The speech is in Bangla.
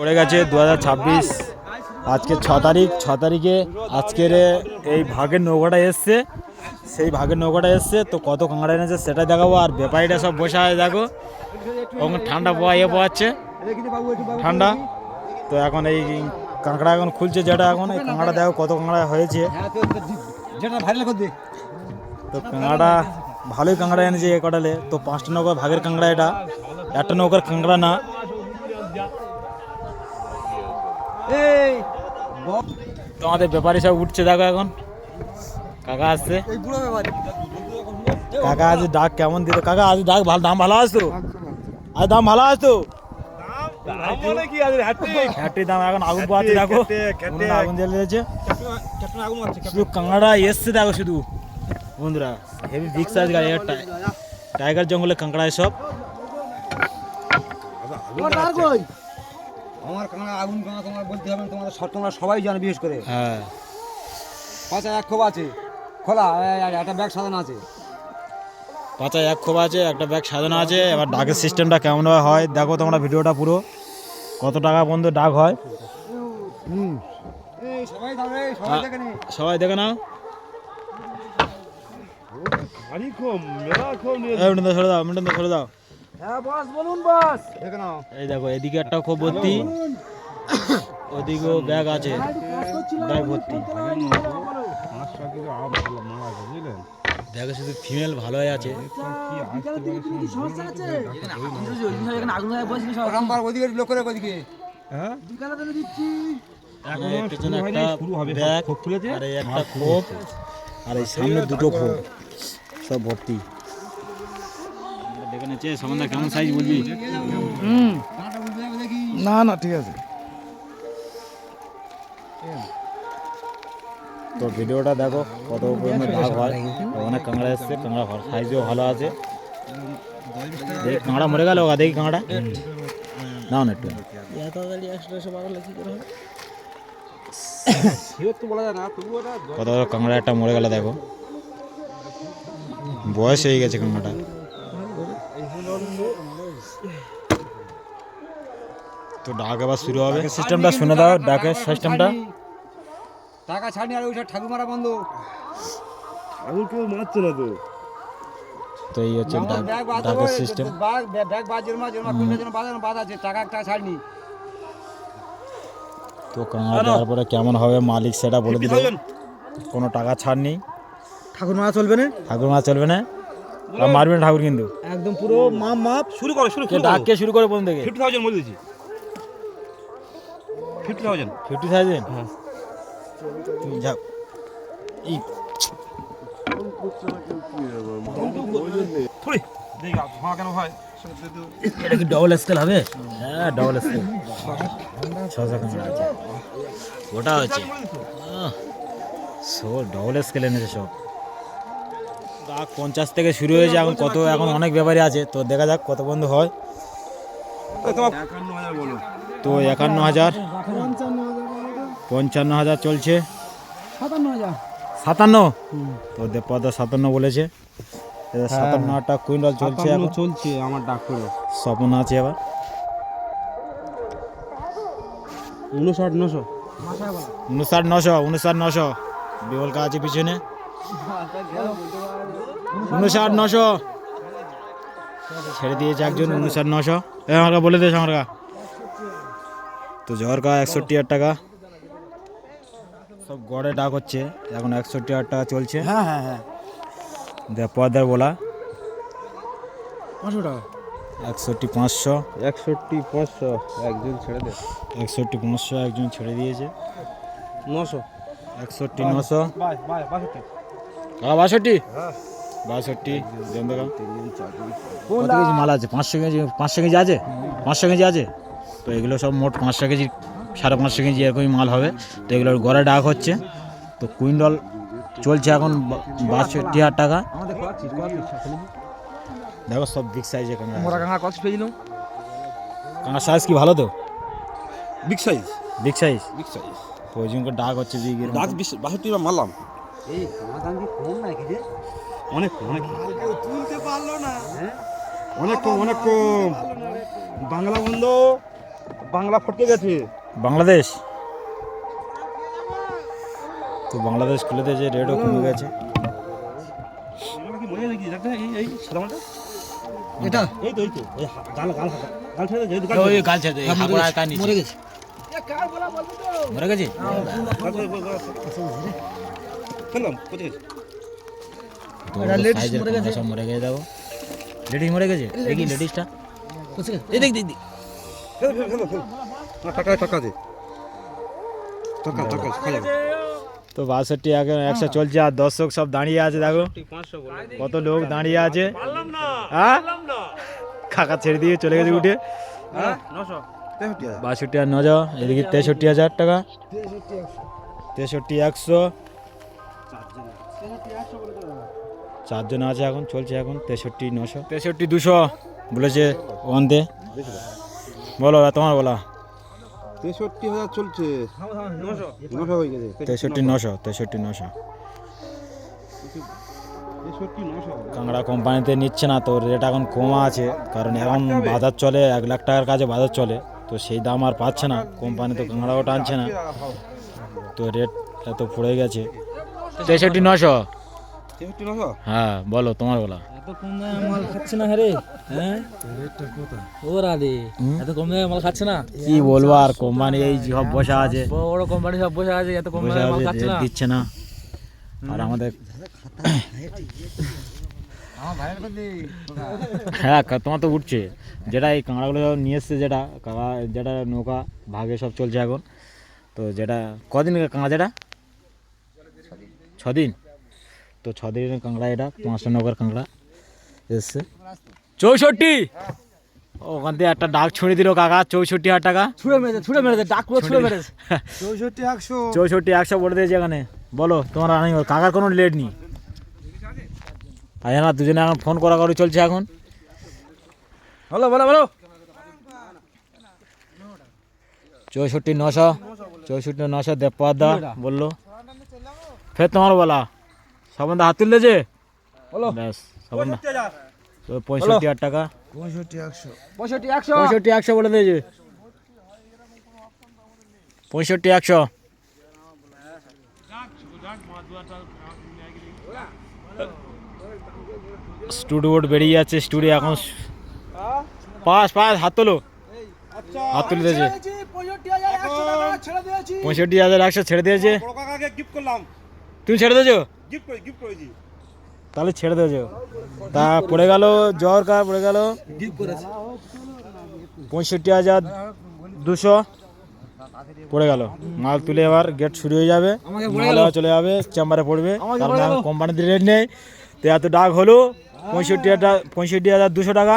পড়ে গেছে দু আজকে ছ তারিখ, ছ তারিখে আজকের এই ভাগের নৌকাটা এসছে। সেই ভাগের নৌকাটা এসছে, তো কত কাঁকড়া এনেছে সেটা দেখাবো, আর ব্যাপারীটা সব বসে আছে, দেখো। ওখানে ঠান্ডা পোয়া ইয়ে পোয়াচ্ছে। ঠান্ডা। তো এখন এই কাঁকড়া এখন খুলছে যেটা এখন, এই কাঁকড়া দেখো কত কাঁকড়া হয়েছে। তো কাঁকড়া ভালোই কাঁকড়া এনেছে এ কটালে। তো পাঁচটা নৌকার ভাগের কাঁকড়া এটা। একটা নৌকার কাঁকড়া না। এই। তো আমাদের ব্যাপারী সব উঠছে দেখো এখন। কাকা আসছে। এই বুড়ো ব্যাপারে কাকা আজ ডাক কেমন দিল? কাকা আজ ডাক ভালো দাম ভালো আসতো আজ দাম ভালো আসতো শুধু কাঁকড়া এসছে দেখো শুধু। বন্ধুরা হেভি বিগ সাইজ গাড়ি টাইগার জঙ্গলে কাঁকড়া সব। আমার কানা আগুন কানা তোমার বলতে হবে তোমাদের সব তোমরা সবাই জানো বিশেষ করে। হ্যাঁ। পাঁচা এক খোপ আছে। খোলা একটা ব্যাগ সাজানো আছে। পাঁচায় এক খোপ আছে একটা ব্যাগ সাজানো আছে। এবার ডাকের সিস্টেমটা কেমন হয় দেখো তোমরা ভিডিওটা পুরো। কত টাকা পর্যন্ত ডাক হয়? এই সবাই দেখে নে। সবাই দেখে নাও। মিটন দাও মিটন ছেড়ে দাও। হ্যাঁ বস বলুন বস। দেখে নাও। এই দেখো এদিকে একটা খোপ ভর্তি। ওদিকেও ব্যাগ আছে। ব্যাগ ভর্তি। বুঝলেন? ব্যাগে শুধু ফিমেল ভালোই আছে। হ্যাঁ? পেছনে একটা ব্যাগ আর এই একটা খোপ আর এই সামনে দুটো খোপ। সব ভর্তি। দেখে নিচ্ছে সামান্য কেমন সাইজ বলবি কাঁটা বলতে যাবে দেখি না না ঠিক আছে তো ভিডিওটা দেখো কত পরিমাণে ডাক হয় অনেক কাঁকড়া এসছে কাঁকড়া সাইজও ভালো আছে দেখি কাঁকড়া মরে গেল দেখি কাঁকড়া নাও না একটু শিওর তো বলা যায় না তবু ওটা কত বড় কাঁকড়া একটা মরে গেল দেখো বয়স হয়ে গেছে কাঁকড়াটা তো ডাক এবার শুরু হবে। সিস্টেমটা শুনে দাও ডাকের সিস্টেমটা টাকা ছাড়নি আর ওইটা ঠাকুর মারা বন্ধ। আগুন কেউ মারছে না তো। তো এই হচ্ছে ডাকের সিস্টেম ব্যাগ ব্যাগ বাদ জন্য জন্য কুড়িটা জন্য বাদ আছে টাকা টাকা ছাড়নি। তো কাঁকড়া দেওয়ার পরে কেমন হবে মালিক সেটা বলে দিল। কোনো টাকা ছাড় নেই ঠাকুর মারা চলবে না? ঠাকুর মা চলবে না? আর মারবে না ঠাকুর কিন্তু। একদম পুরো মাপ মাপ। শুরু করো শুরু ডাক কে শুরু করে। প্রথম থেকে। ফিফটি থাউজেন্ড বলে দিয়েছি। ফিফটি থাউজেন্ড ফিফটি থাউজেন্ড হ্যাঁ। যাও ই। থুড়ি দেখি ধোঁয়া কেন হয়? এটা কি ডবল স্কেল হবে? হ্যাঁ ডবল স্কেল ছশো কামড়া আছে। ওটা হচ্ছে। সব ডবল স্কেল এনেছে সব। পঞ্চাশ থেকে শুরু হয়েছে এখন কত এখন অনেক ব্যাপারই আছে। তো দেখা যাক কত বন্ধু হয়। তোমার তো একান্ন হাজার। পঞ্চান্ন হাজার চলছে। সাতান্ন তো দেবপদা সাতান্ন বলেছে। এবার সাতান্ন হাজারটা কুইন্টাল চলছে চলছে আমার ডাক স্বপ্ন আছে এবার। উনষাট নশো। উনষাট নশো উনষাট নশো। বিবলকা আছে পিছনে। উনষাট নশো। ছেড়ে দিয়েছে একজন উনষাট নশো। এ আমাকে বলে দিয়েছে আমার তো ঝড়কা একষট্টি হাজার টাকা। সব গড়ে ডাক হচ্ছে এখন একষট্টি হাজার টাকা চলছে। হ্যাঁ হ্যাঁ হ্যাঁ। পদার বলা। পাঁচশো টাকা। একষট্টি পাঁচশো। একষট্টি পাঁচশো একজন ছেড়ে দে। একষট্টি পাঁচশো একজন ছেড়ে দিয়েছে। নশো। একষট্টি নশো। বাষট্টি। বাষট্টি? বাষট্টি দেন দেখা কত কেজি মাল আছে? পাঁচশো কেজি পাঁচশো কেজি আছে? পাঁচশো কেজি আছে? তো এগুলো সব মোট পাঁচশো কেজি সাড়ে পাঁচশো কেজি এরকমই মাল হবে। তো এগুলোর গড়ে ডাক হচ্ছে। তো কুইন্টাল চলছে এখন বা- বাষট্টি হাজার টাকা। দেখো সব বিগ সাইজ এখানে কাঁকড়া কত সাইজ কি ভালো তো? Big size big size big size তো ওই জন্য ডাক হচ্ছে যে। ডাক বাষট্টি মারলাম। এই দাম কি কম নাকি রে? অনেক কম, অনেক। তুলতে পারল না। অনেক কম অনেক কম। বাংলা বন্ধু। বাংলা ফটকে গেছে। বাংলাদেশ? তো বাংলাদেশ খুলে দিয়েছে রেটও কমে গেছে। মরে গেছে কি দেখতে এই এই সাদা মালটা এটা এই তো এই তো গাল গাল গাল ছেড়ে দে ওই গাল ছেড়ে দে হাঁকুড়া কার নিচে মরে গেছে ছেড়ে কোথায় গেছে? তো সাইজের সব মরে গেছে। দেখো। লেডিস মরে গেছে? দেখি লেডিসটা এই দেখ দেখ দেখ। তো বাষট্টি আগে একশো চলছে আর দর্শক সব দাঁড়িয়ে আছে দেখো। কত লোক দাঁড়িয়ে আছে। হ্যাঁ? কাকা ছেড়ে দিয়ে চলে গেছে উঠে। বাষট্টি আর নজা এদিকে তেষট্টি হাজার টাকা। তেষট্টি একশো। চারজন আছে এখন চলছে এখন তেষট্টি নশো। তেষট্টি দুশো বলেছে ওয়ানতে বলো তোমার বলা। তেষট্টি হাজার চলছে। নশো হয়ে গেছে। তেষট্টি নশো তেষট্টি নশো। কাঁকড়া কোম্পানিতে নিচ্ছে না তো রেট এখন কমা আছে কারণ এখন বাজার চলে এক লাখ টাকার কাছে বাজার চলে তো সেই দাম আর পাচ্ছে না কোম্পানি তো কাঁকড়াও টানছে না। তো রেট এত পড়ে গেছে। তেষট্টি নশো? হ্যাঁ বলো তোমার বলা। মাল খাচ্ছে না রে হ্যাঁ? ও রাধে এত কম দামে মাল খাচ্ছে না? কি বলব আর কোম্পানি এই সব বসা আছে। বড় কোম্পানি সব বসে আছে এত কম দামে মাল খাচ্ছে না। দিচ্ছে না। আর আমাদের হ্যাঁ তোমার তো উঠছে। যেটা এই কাঁকড়াগুলো নিয়ে এসছে যেটা কাকা যেটা নৌকা ভাগে সব চলছে এখন। তো যেটা কদিন কাঁকড়া যেটা? ছদিন। তো ছদিনের কাঁকড়া এটা পাঁচটা নৌকার কাঁকড়া এসছে। চৌষট্টি? ওখান থেকে একটা ডাক ছুঁড়ে দিল কাকা চৌষট্টি হাজার টাকা। ছুঁড়ে মেরেছে ছুঁড়ে মেরেছে ডাক পুরো ছুঁড়ে মেরেছে। চৌষট্টি একশো। চৌষট্টি একশো বলে দিয়েছে এখানে। বলো তোমার রানিং কাকার কোনো লেট নেই। তাই না দুজনে এখন ফোন করা করি চলছে এখন। বলো বলো বলো। চৌষট্টি নশো চৌষট্টি নশো দেবপাদা বলল। ফের তোমার বলা। সবন্ধা হাত তুললেছে? বলো। ব্যাস। তো পঁয়ষট্টি হাজার টাকা। পঁয়ষট্টি একশো। পঁয়ষট্টি একশো। পঁয়ষট্টি একশো বলে দিয়েছে। পঁয়ষট্টি একশো। স্টুডিও বেরিয়ে যাচ্ছে স্টুডিও এখন পাস পাস হাত তোলো। হাত তুলে দিয়েছে। পঁয়ষট্টি হাজার একশো ছেড়ে দিয়েছে। বড় কাকাকে গিফট করলাম। তুমি ছেড়ে দিয়েছ? গিফট গিফট করেছি। তাহলে ছেড়ে দিয়েছ তা পড়ে গেল জ্বর কার পড়ে গেল। পঁয়ষট্টি হাজার দুশো পড়ে গেল। মাল তুলে এবার গেট শুরু হয়ে যাবে। চলে যাবে চেম্বারে পড়বে। কারণ কোম্পানিতে রেট নেই। তো এত ডাক হলো পঁয়ষট্টি হাজার পঁয়ষট্টি হাজার দুশো টাকা।